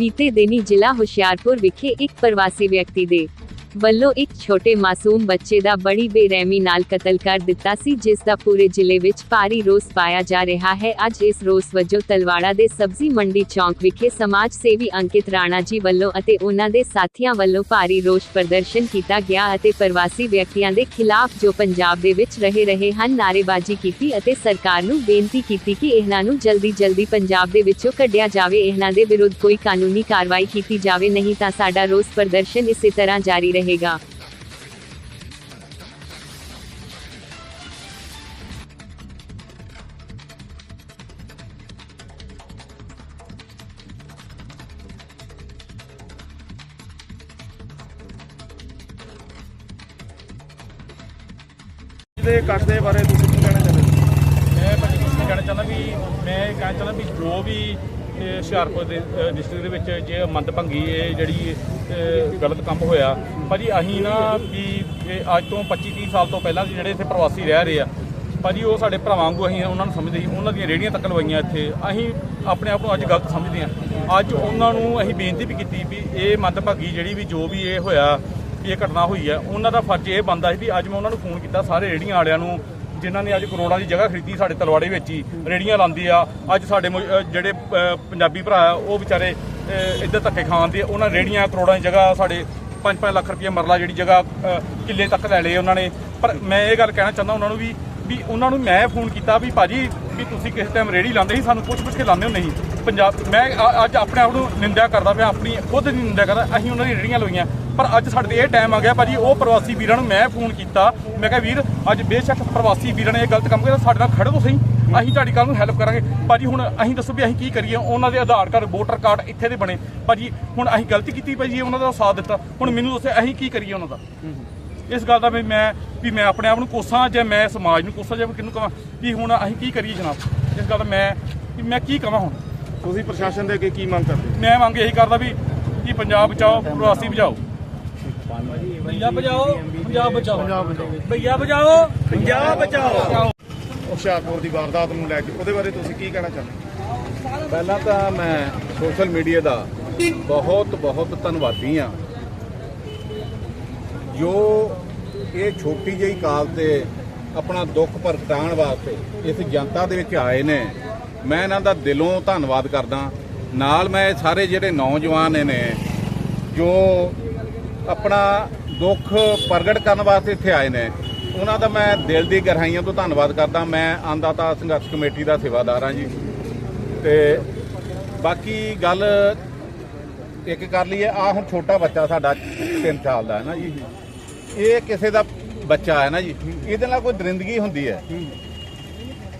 ਬੀਤੇ ਦਿਨੀ ਜ਼ਿਲ੍ਹਾ ਹੁਸ਼ਿਆਰਪੁਰ ਵਿਖੇ ਇੱਕ ਪ੍ਰਵਾਸੀ ਵਿਅਕਤੀ ਦੇ ਵੱਲੋਂ ਇੱਕ ਛੋਟੇ ਮਾਸੂਮ ਬੱਚੇ ਦਾ ਬੜੀ ਬੇਰਹਿਮੀ ਨਾਲ ਕਤਲ ਕਰ ਦਿੱਤਾ ਸੀ, ਜਿਸ ਦਾ ਪੂਰੇ ਜ਼ਿਲ੍ਹੇ ਵਿੱਚ ਭਾਰੀ ਰੋਸ ਪਾਇਆ ਜਾ ਰਿਹਾ ਹੈ। ਅੱਜ ਇਸ ਰੋਸ ਵਜੋਂ ਤਲਵਾੜਾ ਦੇ ਸਬਜ਼ੀ ਮੰਡੀ ਚੌਂਕ ਵਿਖੇ ਸਮਾਜ ਸੇਵੀ ਅੰਕਿਤ ਰਾਣਾ ਜੀ ਵੱਲੋਂ ਅਤੇ ਉਹਨਾਂ ਦੇ ਸਾਥੀਆਂ ਵੱਲੋਂ ਭਾਰੀ ਰੋਸ ਪ੍ਰਦਰਸ਼ਨ ਕੀਤਾ ਗਿਆ ਅਤੇ ਪ੍ਰਵਾਸੀ ਵਿਅਕਤੀਆਂ ਦੇ ਖਿਲਾਫ ਜੋ ਪੰਜਾਬ ਦੇ ਵਿੱਚ ਰਹੇ ਰਹੇ ਹਨ, ਨਾਅਰੇਬਾਜ਼ੀ ਕੀਤੀ ਅਤੇ ਸਰਕਾਰ ਨੂੰ ਬੇਨਤੀ ਕੀਤੀ ਕਿ ਇਹਨਾਂ ਨੂੰ ਜਲਦੀ ਜਲਦੀ ਪੰਜਾਬ ਦੇ ਵਿੱਚੋਂ ਕੱਢਿਆ ਜਾਵੇ। ਇਹਨਾਂ ਦੇ ਵਿਰੁੱਧ ਕੋਈ ਕਾਨੂੰਨੀ ਕਾਰਵਾਈ ਕੀਤੀ ਜਾਵੇ ਨਹੀਂ ਤਾਂ ਸਾਡਾ ਰੋਸ ਪ੍ਰਦਰਸ਼ਨ ਇਸੇ ਤਰ੍ਹਾਂ ਜਾਰੀ ਰਹੇਗਾ ਦੇ ਕੱਟ ਦੇ ਬਾਰੇ ਤੁਸੀਂ ਕੀ ਕਹਿਣਾ ਚਾਹੁੰਦੇ ਹੋ? ਮੈਂ ਭਾਜੀ ਕਹਿਣਾ ਚਾਹੁੰਦਾ ਵੀ ਮੈਂ ਕਹਿਣਾ ਚਾਹੁੰਦਾ ਵੀ ਜੋ ਵੀ ਹੁਸ਼ਿਆਰਪੁਰ ਦੇ ਡਿਸਟ੍ਰਿਕਟ ਦੇ ਵਿੱਚ ਜੇ ਮੰਦਭੰਗੀ ਇਹ ਜਿਹੜੀ ਗਲਤ ਕੰਮ ਹੋਇਆ, ਭਾਜੀ ਅਸੀਂ ਨਾ ਵੀ ਇਹ ਅੱਜ ਤੋਂ 25 30 ਸਾਲ ਤੋਂ ਪਹਿਲਾਂ ਦੇ ਜਿਹੜੇ ਇੱਥੇ ਪ੍ਰਵਾਸੀ ਰਹਿ ਰਹੇ ਆ, ਭਾਜੀ ਉਹ ਸਾਡੇ ਭਰਾਵਾਂ ਵਾਂਗੂ ਅਸੀਂ ਉਹਨਾਂ ਨੂੰ ਸਮਝਦੇ ਸੀ, ਉਹਨਾਂ ਦੀਆਂ ਰੇੜੀਆਂ ਤੱਕ ਲਵਾਈਆਂ ਇੱਥੇ, ਅਸੀਂ ਆਪਣੇ ਆਪ ਨੂੰ ਅੱਜ ਗਲਤ ਸਮਝਦੇ ਹਾਂ ਅੱਜ ਉਹਨਾਂ ਨੂੰ ਅਸੀਂ ਬੇਨਤੀ ਵੀ ਕੀਤੀ ਵੀ ਇਹ ਮੰਦਭਾਗੀ ਜਿਹੜੀ ਵੀ ਜੋ ਵੀ ਇਹ ਹੋਇਆ ਵੀ ਇਹ ਘਟਨਾ ਹੋਈ ਹੈ ਉਹਨਾਂ ਦਾ ਫਰਜ਼ ਇਹ ਬਣਦਾ ਸੀ ਵੀ ਅੱਜ ਮੈਂ ਉਹਨਾਂ ਨੂੰ ਫੋਨ ਕੀਤਾ ਸਾਰੇ ਰੇੜੀਆਂ ਵਾਲਿਆਂ ਨੂੰ ਜਿਨ੍ਹਾਂ ਨੇ ਅੱਜ ਕਰੋੜਾਂ ਦੀ ਜਗ੍ਹਾ ਖਰੀਦੀ ਸਾਡੇ ਤਲਵਾੜੇ ਵਿੱਚ ਹੀ, ਰੇੜੀਆਂ ਲਾਉਂਦੇ ਆ। ਅੱਜ ਸਾਡੇ ਮੁ- ਜਿਹੜੇ ਪੰਜਾਬੀ ਭਰਾ ਆ, ਉਹ ਵਿਚਾਰੇ ਇੱਧਰ ਧੱਕੇ ਖਾਂਦੇ ਆ ਉਹਨਾਂ ਰੇੜੀਆਂ ਕਰੋੜਾਂ ਦੀ ਜਗ੍ਹਾ ਸਾਡੇ 5-5 ਲੱਖ ਰੁਪਏ ਮਰਲਾ ਜਿਹੜੀ ਜਗ੍ਹਾ ਕਿੱਲੇ ਤੱਕ ਲੈ ਲਏ ਉਹਨਾਂ ਨੇ। ਪਰ ਮੈਂ ਇਹ ਗੱਲ ਕਹਿਣਾ ਚਾਹੁੰਦਾ ਉਹਨਾਂ ਨੂੰ ਵੀ ਵੀ ਉਹਨਾਂ ਨੂੰ ਮੈਂ ਫੋਨ ਕੀਤਾ ਵੀ ਭਾਜੀ, ਵੀ ਤੁਸੀਂ ਕਿਸੇ ਟਾਈਮ ਰੇੜੀ ਲਾਉਂਦੇ ਸੀ, ਸਾਨੂੰ ਪੁੱਛ ਪੁੱਛ ਕੇ ਲਾਉਂਦੇ ਹੋ ਨਹੀਂ। ਪੰਜਾਬ ਮੈਂ ਅੱਜ ਆਪਣੇ ਆਪ ਨੂੰ ਨਿੰਦਿਆ ਕਰਦਾ ਪਿਆ, ਆਪਣੀ ਖੁਦ ਦੀ ਨਿੰਦਿਆ ਕਰਦਾ, ਅਸੀਂ ਉਹਨਾਂ ਦੀ ਰੇੜੀਆਂ ਲਵਾਈਆਂ ਪਰ ਅੱਜ ਸਾਡੇ ਤੇ ਇਹ ਟਾਈਮ ਆ ਗਿਆ, ਭਾਜੀ, ਉਹ ਪ੍ਰਵਾਸੀ ਵੀਰਾਂ ਨੂੰ ਮੈਂ ਫੋਨ ਕੀਤਾ। ਮੈਂ ਕਿਹਾ, ਵੀਰ, ਅੱਜ ਬੇਸ਼ੱਕ ਪ੍ਰਵਾਸੀ ਵੀਰਾਂ ਨੇ ਇਹ ਗਲਤ ਕੰਮ ਕੀਤਾ, ਸਾਡੇ ਨਾਲ ਖੜੋ ਤੁਸੀਂ। ਅਸੀਂ ਤੁਹਾਡੀ ਕੱਲ ਨੂੰ ਹੈਲਪ ਕਰਾਂਗੇ। ਭਾਜੀ, ਹੁਣ ਅਸੀਂ ਦੱਸੋ ਵੀ ਅਸੀਂ ਕੀ ਕਰੀਏ? ਉਹਨਾਂ ਦੇ ਆਧਾਰ ਕਾਰਡ ਵੋਟਰ ਕਾਰਡ ਇੱਥੇ ਦੇ ਬਣੇ। ਭਾਜੀ, ਹੁਣ ਅਸੀਂ ਗਲਤੀ ਕੀਤੀ ਭਾਜੀ ਉਹਨਾਂ ਦਾ ਸਾਥ ਦਿੱਤਾ। ਹੁਣ ਮੈਨੂੰ ਦੱਸੋ, ਅਸੀਂ ਕੀ ਕਰੀਏ ਉਹਨਾਂ ਦਾ? ਇਸ ਗੱਲ ਦਾ ਵੀ ਮੈਂ ਵੀ ਮੈਂ ਆਪਣੇ ਆਪ ਨੂੰ ਕੋਸਾਂ ਜਾਂ ਮੈਂ ਸਮਾਜ ਨੂੰ ਕੋਸਾਂ ਜਾਂ ਕਿਹਨੂੰ ਕਹਾਂ, ਵੀ ਹੁਣ ਅਸੀਂ ਕੀ ਕਰੀਏ ਜਨਾਬ? ਇਸ ਗੱਲ ਦਾ ਮੈਂ, ਵੀ ਮੈਂ ਕੀ ਕਹਾਂ ਹੁਣ? ਤੁਸੀਂ ਪ੍ਰਸ਼ਾਸਨ ਦੇ ਅੱਗੇ ਕੀ ਮੰਗ ਕਰਦੇ ਹੋ? ਮੈਂ ਮੰਗ ਇਹੀ ਕਰਦਾ ਵੀ ਕਿ ਪੰਜਾਬ ਬਚਾਓ ਪ੍ਰਵਾਸੀ ਬਚਾਓ ਭਈਆ ਬਚਾਓ ਪੰਜਾਬ ਬਚਾਓ ਭਈਆ ਬਚਾਓ ਪੰਜਾਬ ਬਚਾਓ ਹੁਸ਼ਿਆਰਪੁਰ ਦੀ ਵਾਰਦਾਤ ਨੂੰ ਲੈ ਕੇ ਉਹਦੇ ਬਾਰੇ ਤੁਸੀਂ ਕੀ ਕਹਿਣਾ ਚਾਹੁੰਦੇ ਹੋ? ਪਹਿਲਾਂ ਤਾਂ ਮੈਂ ਸੋਸ਼ਲ ਮੀਡੀਆ ਦਾ ਬਹੁਤ ਬਹੁਤ ਧੰਨਵਾਦੀ ਆ ਜੋ ਇਹ ਛੋਟੀ ਜਿਹੀ ਕਾਲ ਤੇ ਆਪਣਾ ਦੁੱਖ ਪ੍ਰਗਟਾਉਣ ਵਾਸਤੇ ਇਸ ਜਨਤਾ ਦੇ ਵਿੱਚ ਆਏ ਨੇ ਮੈਂ ਇਹਨਾਂ ਦਾ ਦਿਲੋਂ ਧੰਨਵਾਦ ਕਰਦਾ। ਨਾਲ ਮੈਂ ਸਾਰੇ ਜਿਹੜੇ ਨੌਜਵਾਨ ਨੇ ਜੋ ਆਪਣਾ ਦੁੱਖ ਪ੍ਰਗਟ ਕਰਨ ਵਾਸਤੇ ਇੱਥੇ ਆਏ ਨੇ, ਉਹਨਾਂ ਦਾ ਮੈਂ ਦਿਲ ਦੀ ਗਹਿਰਾਈਆਂ ਤੋਂ ਧੰਨਵਾਦ ਕਰਦਾ। ਮੈਂ ਆਂਦਾਤਾ ਸੰਘਰਸ਼ ਕਮੇਟੀ ਦਾ ਸੇਵਾਦਾਰ ਹਾਂ ਜੀ। ਤੇ ਬਾਕੀ ਗੱਲ ਇੱਕ ਕਰ ਲਈਏ ਆ ਹੁਣ ਛੋਟਾ ਬੱਚਾ ਸਾਡਾ 3 ਸਾਲ ਦਾ ਹੈ ਨਾ ਜੀ। ਇਹ ਕਿਸੇ ਦਾ ਬੱਚਾ ਹੈ ਨਾ ਜੀ। ਇਹਦੇ ਨਾਲ ਕੋਈ ਦਰਿੰਦਗੀ ਹੁੰਦੀ ਹੈ।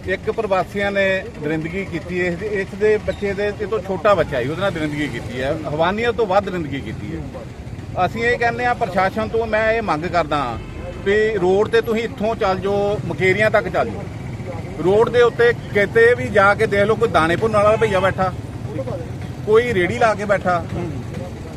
ਇੱਕ ਪ੍ਰਵਾਸੀਆਂ ਨੇ ਦਰਿੰਦਗੀ ਕੀਤੀ ਇਸ ਦੇ- ਇਸ ਦੇ ਬੱਚੇ ਦੇ ਇਹ ਤੋਂ ਛੋਟਾ ਬੱਚਾ ਹੈ, ਉਹਦੇ ਨਾਲ ਦਰਿੰਦਗੀ ਕੀਤੀ ਹੈ ਹਵਾਨੀਅਤ ਤੋਂ ਵੱਧ ਦਰਿੰਦਗੀ ਕੀਤੀ ਹੈ। ਅਸੀਂ ਇਹ ਕਹਿੰਦੇ ਆ ਪ੍ਰਸ਼ਾਸਨ ਤੋਂ ਮੈਂ ਇਹ ਮੰਗ ਕਰਦਾ ਵੀ ਰੋਡ ਤੇ ਤੁਸੀਂ ਇੱਥੋਂ ਚੱਲ ਜਾਓ, ਮਕੇਰੀਆਂ ਤੱਕ ਚੱਲ ਜਾਓ। ਰੋਡ ਦੇ ਉੱਤੇ ਕਿਤੇ ਵੀ ਜਾ ਕੇ ਦੇਖ ਲਓ, ਕੋਈ ਦਾਣੇ ਭੁੰਨਣ ਵਾਲਾ ਭਈਆ ਬੈਠਾ, ਕੋਈ ਰੇੜੀ ਲਾ ਕੇ ਬੈਠਾ।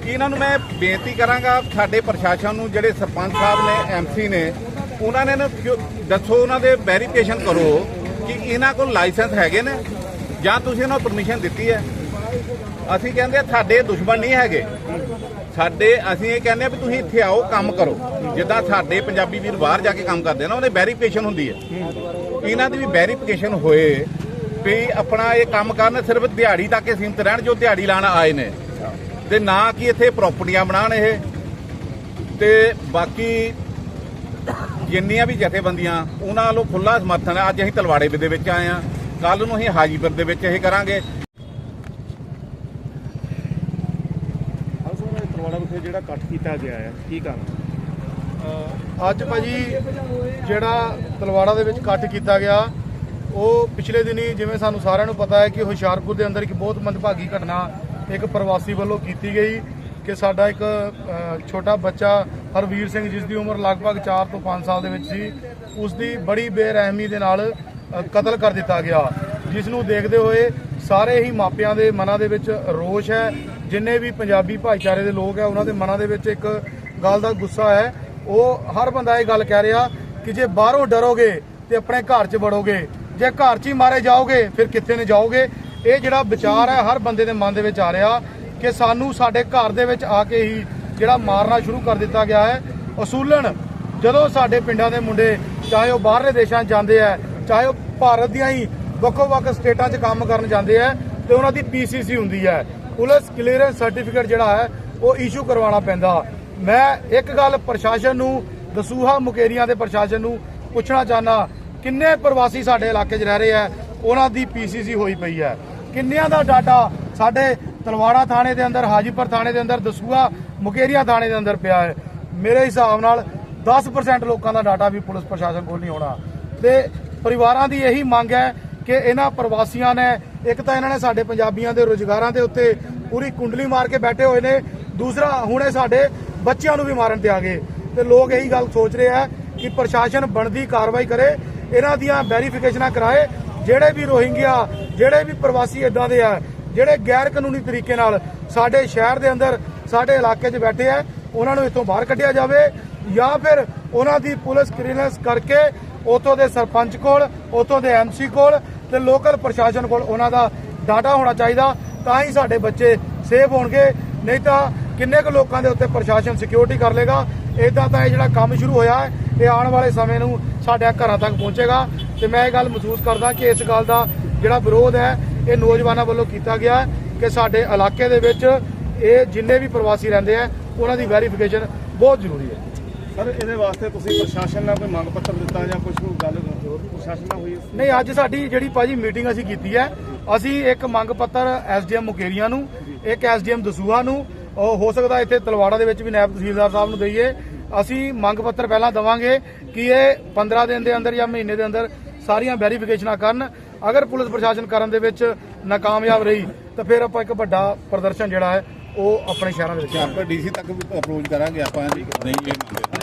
ਇਹਨਾਂ ਨੂੰ ਮੈਂ ਬੇਨਤੀ ਕਰਾਂਗਾ, ਸਾਡੇ ਪ੍ਰਸ਼ਾਸਨ ਨੂੰ, ਜਿਹੜੇ ਸਰਪੰਚ ਸਾਹਿਬ ਨੇ ਐਮਸੀ ਨੇ, ਉਹਨਾਂ ਨੇ ਨਾ ਕਿਉਂ- ਦੱਸੋ ਉਹਨਾਂ ਦੇ ਵੈਰੀਫਿਕੇਸ਼ਨ ਕਰੋ ਕਿ ਇਹਨਾਂ ਕੋਲ ਲਾਇਸੈਂਸ ਹੈਗੇ ਨੇ ਜਾਂ ਤੁਸੀਂ ਇਹਨਾਂ ਨੂੰ ਪਰਮਿਸ਼ਨ ਦਿੱਤੀ ਹੈ? ਅਸੀਂ ਕਹਿੰਦੇ ਸਾਡੇ ਦੁਸ਼ਮਣ ਨਹੀਂ ਹੈਗੇ। ਸਾਡੇ, ਅਸੀਂ ਇਹ ਕਹਿੰਦੇ ਆ ਵੀ ਤੁਸੀਂ ਇੱਥੇ ਆਓ, ਕੰਮ ਕਰੋ। ਜਿੱਦਾਂ ਸਾਡੇ ਪੰਜਾਬੀ ਵੀਰ ਬਾਹਰ ਜਾ ਕੇ ਕੰਮ ਕਰਦੇ ਨਾ, ਉਹਦੇ ਵੈਰੀਫਿਕੇਸ਼ਨ ਹੁੰਦੀ ਹੈ। ਇਹਨਾਂ ਦੀ ਵੀ ਵੈਰੀਫਿਕੇਸ਼ਨ ਹੋਏ ਵੀ ਆਪਣਾ ਇਹ ਕੰਮ ਕਰਨ ਸਿਰਫ ਦਿਹਾੜੀ ਤੱਕ ਹੀ ਸੀਮਤ ਰਹਿਣ, ਜੋ ਦਿਹਾੜੀ ਲਾਣ ਆਏ ਨੇ। ਤੇ ਨਾ ਕਿ ਇੱਥੇ ਪ੍ਰਾਪਰਟੀਆਂ ਬਣਾਉਣ ਇਹ। ਤੇ ਬਾਕੀ ਜਿੰਨੀਆਂ ਵੀ ਜਥੇਬੰਦੀਆਂ ਉਹਨਾਂ ਵੱਲੋਂ ਖੁੱਲਾ ਸਮਰਥਨ ਹੈ। ਅੱਜ ਅਸੀਂ ਤਲਵਾੜੇ ਦੇ ਵਿੱਚ ਆਏ ਆ ਕੱਲ ਨੂੰ ਅਸੀਂ ਹਾਜੀਪੁਰ ਦੇ ਵਿੱਚ ਇਹ ਕਰਾਂਗੇ। ਤਲਵਾੜਾ ਵਿਖੇ ਜਿਹੜਾ ਕੱਟ ਕੀਤਾ ਗਿਆ ਹੈ ਕੀ ਕਾਰਨ? ਅੱਜ ਭਾਜੀ ਜਿਹੜਾ ਤਲਵਾੜਾ ਦੇ ਵਿੱਚ ਕੱਟ ਕੀਤਾ ਗਿਆ ਉਹ ਪਿਛਲੇ ਦਿਨੀ ਜਿਵੇਂ ਸਾਨੂੰ ਸਾਰਿਆਂ ਨੂੰ ਪਤਾ ਹੈ ਕਿ ਹੁਸ਼ਿਆਰਪੁਰ ਦੇ ਅੰਦਰ ਇੱਕ ਬਹੁਤ ਮੰਦਭਾਗੀ ਘਟਨਾ ਇੱਕ ਪ੍ਰਵਾਸੀ ਵੱਲੋਂ ਕੀਤੀ ਗਈ। ਕਿ ਸਾਡਾ ਇੱਕ ਛੋਟਾ ਬੱਚਾ ਹਰਵੀਰ ਸਿੰਘ, ਜਿਸ ਦੀ ਉਮਰ ਲਗਭਗ 4 ਤੋਂ 5 ਸਾਲ ਦੇ ਵਿੱਚ ਸੀ, ਉਸ ਦੀ ਬੜੀ ਬੇਰਹਿਮੀ ਦੇ ਨਾਲ ਕਤਲ ਕਰ ਦਿੱਤਾ ਗਿਆ। ਜਿਸ ਨੂੰ ਦੇਖਦੇ ਹੋਏ ਸਾਰੇ ਹੀ ਮਾਪਿਆਂ ਦੇ ਮਨਾਂ ਦੇ ਵਿੱਚ ਰੋਸ਼ ਹੈ। ਜਿੰਨੇ ਵੀ ਪੰਜਾਬੀ ਭਾਈਚਾਰੇ ਦੇ ਲੋਕ ਹੈ, ਉਹਨਾਂ ਦੇ ਮਨਾਂ ਦੇ ਵਿੱਚ ਇੱਕ ਗੱਲ ਦਾ ਗੁੱਸਾ ਹੈ। ਉਹ ਹਰ ਬੰਦਾ ਇਹ ਗੱਲ ਕਹਿ ਰਿਹਾ ਕਿ ਜੇ ਬਾਹਰੋਂ ਡਰੋਗੇ ਤੇ ਆਪਣੇ ਘਰ 'ਚ ਵੜੋਗੇ, ਜੇ ਘਰ 'ਚ ਹੀ ਮਾਰੇ ਜਾਓਗੇ, ਫਿਰ ਕਿੱਥੇ ਨੇ ਜਾਓਗੇ? ਇਹ ਜਿਹੜਾ ਵਿਚਾਰ ਹੈ, ਹਰ ਬੰਦੇ ਦੇ ਮਨ ਦੇ ਵਿੱਚ ਆ ਰਿਹਾ। ਕਿ ਸਾਨੂੰ ਸਾਡੇ ਘਰ ਦੇ ਵਿੱਚ ਆ ਕੇ ਹੀ ਜਿਹੜਾ ਮਾਰਨਾ ਸ਼ੁਰੂ ਕਰ ਦਿੱਤਾ ਗਿਆ ਹੈ। ਅਸੂਲਨ, ਜਦੋਂ ਸਾਡੇ ਪਿੰਡਾਂ ਦੇ ਮੁੰਡੇ, ਚਾਹੇ ਉਹ ਬਾਹਰਲੇ ਦੇਸ਼ਾਂ 'ਚ ਜਾਂਦੇ ਆ, ਚਾਹੇ ਉਹ ਭਾਰਤ ਦੀਆਂ ਹੀ ਵੱਖੋ ਵੱਖ ਸਟੇਟਾਂ 'ਚ ਕੰਮ ਕਰਨ ਜਾਂਦੇ ਆ, ਤੇ ਉਹਨਾਂ ਦੀ ਪੀਸੀਸੀ ਹੁੰਦੀ ਹੈ। ਪੁਲਿਸ ਕਲੀਅਰੈਂਸ ਸਰਟੀਫਿਕੇਟ ਜਿਹੜਾ ਹੈ, ਉਹ ਇਸ਼ੂ ਕਰਵਾਉਣਾ ਪੈਂਦਾ। ਮੈਂ ਇੱਕ ਗੱਲ ਪ੍ਰਸ਼ਾਸਨ ਨੂੰ, ਦਸੂਹਾ ਮੁਕੇਰੀਆਂ ਦੇ ਪ੍ਰਸ਼ਾਸਨ ਨੂੰ ਪੁੱਛਣਾ ਚਾਹਨਾ ਕਿੰਨੇ ਪ੍ਰਵਾਸੀ ਸਾਡੇ ਇਲਾਕੇ 'ਚ ਰਹਿ ਰਹੇ ਆ, ਉਹਨਾਂ ਦੀ ਪੀਸੀਸੀ ਹੋਈ ਪਈ ਹੈ। ਕਿੰਨਿਆਂ ਦਾ ਡਾਟਾ ਸਾਡੇ ਤਲਵਾੜਾ ਥਾਣੇ ਦੇ ਅੰਦਰ, ਹਾਜੀਪੁਰ ਥਾਣੇ ਦੇ ਅੰਦਰ ਦਸੂਆ ਮੁਕੇਰੀਆਂ ਥਾਣੇ ਦੇ ਅੰਦਰ ਪਿਆ ਹੈ। ਮੇਰੇ ਹਿਸਾਬ ਨਾਲ 10% ਲੋਕਾਂ ਦਾ ਡਾਟਾ ਵੀ ਪੁਲਿਸ ਪ੍ਰਸ਼ਾਸਨ ਕੋਲ ਨਹੀਂ ਹੋਣਾ ਤੇ ਪਰਿਵਾਰਾਂ ਦੀ ਇਹੀ ਮੰਗ ਹੈ ਕਿ ਇਹਨਾਂ ਪ੍ਰਵਾਸੀਆਂ ਨੇ, ਇੱਕ ਤਾਂ ਇਹਨਾਂ ਨੇ ਸਾਡੇ ਪੰਜਾਬੀਆਂ ਦੇ ਰੋਜ਼ਗਾਰਾਂ ਦੇ ਉੱਤੇ ਪੂਰੀ ਕੁੰਡਲੀ ਮਾਰ ਕੇ ਬੈਠੇ ਹੋਏ ਨੇ, ਦੂਸਰਾ ਹੁਣੇ ਸਾਡੇ ਬੱਚਿਆਂ ਨੂੰ ਵੀ ਮਾਰਨ ਤੇ ਆ ਗਏ। ਤੇ ਲੋਕ ਇਹੀ ਗੱਲ ਸੋਚ ਰਹੇ ਆ ਕਿ ਪ੍ਰਸ਼ਾਸਨ ਬਣਦੀ ਕਾਰਵਾਈ ਕਰੇ, ਇਹਨਾਂ ਦੀਆਂ ਵੈਰੀਫਿਕੇਸ਼ਨਾਂ ਕਰਾਏ, ਜਿਹੜੇ ਵੀ ਰੋਹਿੰਗਿਆ, ਜਿਹੜੇ ਵੀ ਪ੍ਰਵਾਸੀ ਇਦਾਂ ਦੇ ਆ ਜਿਹੜੇ ਗੈਰ ਕਾਨੂੰਨੀ ਤਰੀਕੇ ਨਾਲ ਸਾਡੇ ਸ਼ਹਿਰ ਦੇ ਅੰਦਰ, ਸਾਡੇ ਇਲਾਕੇ 'ਚ ਬੈਠੇ ਆ, ਉਹਨਾਂ ਨੂੰ ਇੱਥੋਂ ਬਾਹਰ ਕੱਢਿਆ ਜਾਵੇ ਜਾਂ ਫਿਰ ਉਹਨਾਂ ਦੀ ਪੁਲਿਸ ਕਲੀਅਰੈਂਸ ਕਰਕੇ ਉਥੋਂ ਦੇ ਸਰਪੰਚ ਕੋਲ, ਉਥੋਂ ਦੇ ਐਮਸੀ ਕੋਲ ਤੇ ਲੋਕਲ ਪ੍ਰਸ਼ਾਸਨ ਕੋਲ ਉਹਨਾਂ ਦਾ ਡਾਟਾ ਹੋਣਾ ਚਾਹੀਦਾ, ਤਾਂ ਹੀ ਸਾਡੇ ਬੱਚੇ ਸੇਫ ਹੋਣਗੇ। ਨਹੀਂ ਤਾਂ ਕਿੰਨੇ ਕੁ ਲੋਕਾਂ ਦੇ ਉੱਤੇ ਪ੍ਰਸ਼ਾਸਨ ਸਿਕਿਉਰਿਟੀ ਕਰ ਲੇਗਾ ਇਦਾਂ ਤਾਂ ਇਹ ਜਿਹੜਾ ਕੰਮ ਸ਼ੁਰੂ ਹੋਇਆ ਹੈ, ਇਹ ਆਉਣ ਵਾਲੇ ਸਮੇਂ ਨੂੰ ਸਾਡੇ ਘਰਾਂ ਤੱਕ ਪਹੁੰਚੇਗਾ। ਤੇ ਮੈਂ ਇਹ ਗੱਲ ਮਹਿਸੂਸ ਕਰਦਾ ਕਿ ਇਸ ਗੱਲ ਦਾ ਜਿਹੜਾ ਵਿਰੋਧ ਹੈ ਇਹ ਨੌਜਵਾਨਾਂ ਵੱਲੋਂ ਕੀਤਾ ਗਿਆ ਕਿ ਸਾਡੇ ਇਲਾਕੇ ਦੇ ਵਿੱਚ ਇਹ ਜਿੰਨੇ ਵੀ ਪ੍ਰਵਾਸੀ ਰਹਿੰਦੇ ਆ ਉਹਨਾਂ ਦੀ ਵੈਰੀਫਿਕੇਸ਼ਨ ਬਹੁਤ ਜ਼ਰੂਰੀ ਹੈ। ਸਰ ਇਹਦੇ ਵਾਸਤੇ ਤੁਸੀਂ ਪ੍ਰਸ਼ਾਸਨ ਨਾਲ ਕੋਈ ਮੰਗ ਪੱਤਰ ਦਿੱਤਾ ਜਾਂ ਕੁਝ ਗੱਲ ਪ੍ਰਸ਼ਾਸਨ ਨਾਲ ਹੋਈ ਨਹੀਂ ਅੱਜ ਸਾਡੀ ਜਿਹੜੀ ਭਾਜੀ ਮੀਟਿੰਗ ਅਸੀਂ ਕੀਤੀ ਹੈ ਅਸੀਂ ਇੱਕ ਮੰਗ ਪੱਤਰ ਐਸਡੀਐਮ ਮੁਕੇਰੀਆਂ ਨੂੰ ਇੱਕ ਐਸਡੀਐਮ ਦਸੂਹਾ ਨੂੰ ਉਹ ਹੋ ਸਕਦਾ ਇੱਥੇ ਤਲਵਾੜਾ ਦੇ ਵਿੱਚ ਵੀ ਨਾਇਬ ਤਹਿਸੀਲਦਾਰ ਸਾਹਿਬ ਨੂੰ ਦਈਏ। ਅਸੀਂ ਮੰਗ ਪੱਤਰ ਪਹਿਲਾਂ ਦਵਾਂਗੇ ਕਿ ਇਹ 15 ਦਿਨ ਦੇ ਅੰਦਰ ਜਾਂ ਮਹੀਨੇ ਦੇ ਅੰਦਰ ਸਾਰੀਆਂ ਵੈਰੀਫਿਕੇਸ਼ਨਾਂ ਕਰਨ ਅਗਰ ਪੁਲਿਸ ਪ੍ਰਸ਼ਾਸਨ ਕਰਨ ਦੇ ਵਿੱਚ ਨਾਕਾਮਯਾਬ ਰਹੀ, ਤਾਂ ਫਿਰ ਆਪਾਂ ਇੱਕ ਵੱਡਾ ਪ੍ਰਦਰਸ਼ਨ ਜਿਹੜਾ ਹੈ, ਉਹ ਆਪਣੇ ਸ਼ਹਿਰਾਂ ਦੇ ਵਿੱਚ ਆਪਾਂ ਡੀਸੀ ਤੱਕ ਅਪਰੋਚ ਕਰਾਂਗੇ, ਆਪਾਂ ਨਹੀਂ ਇਹ ਮੰਨਦੇ ਹੋਰ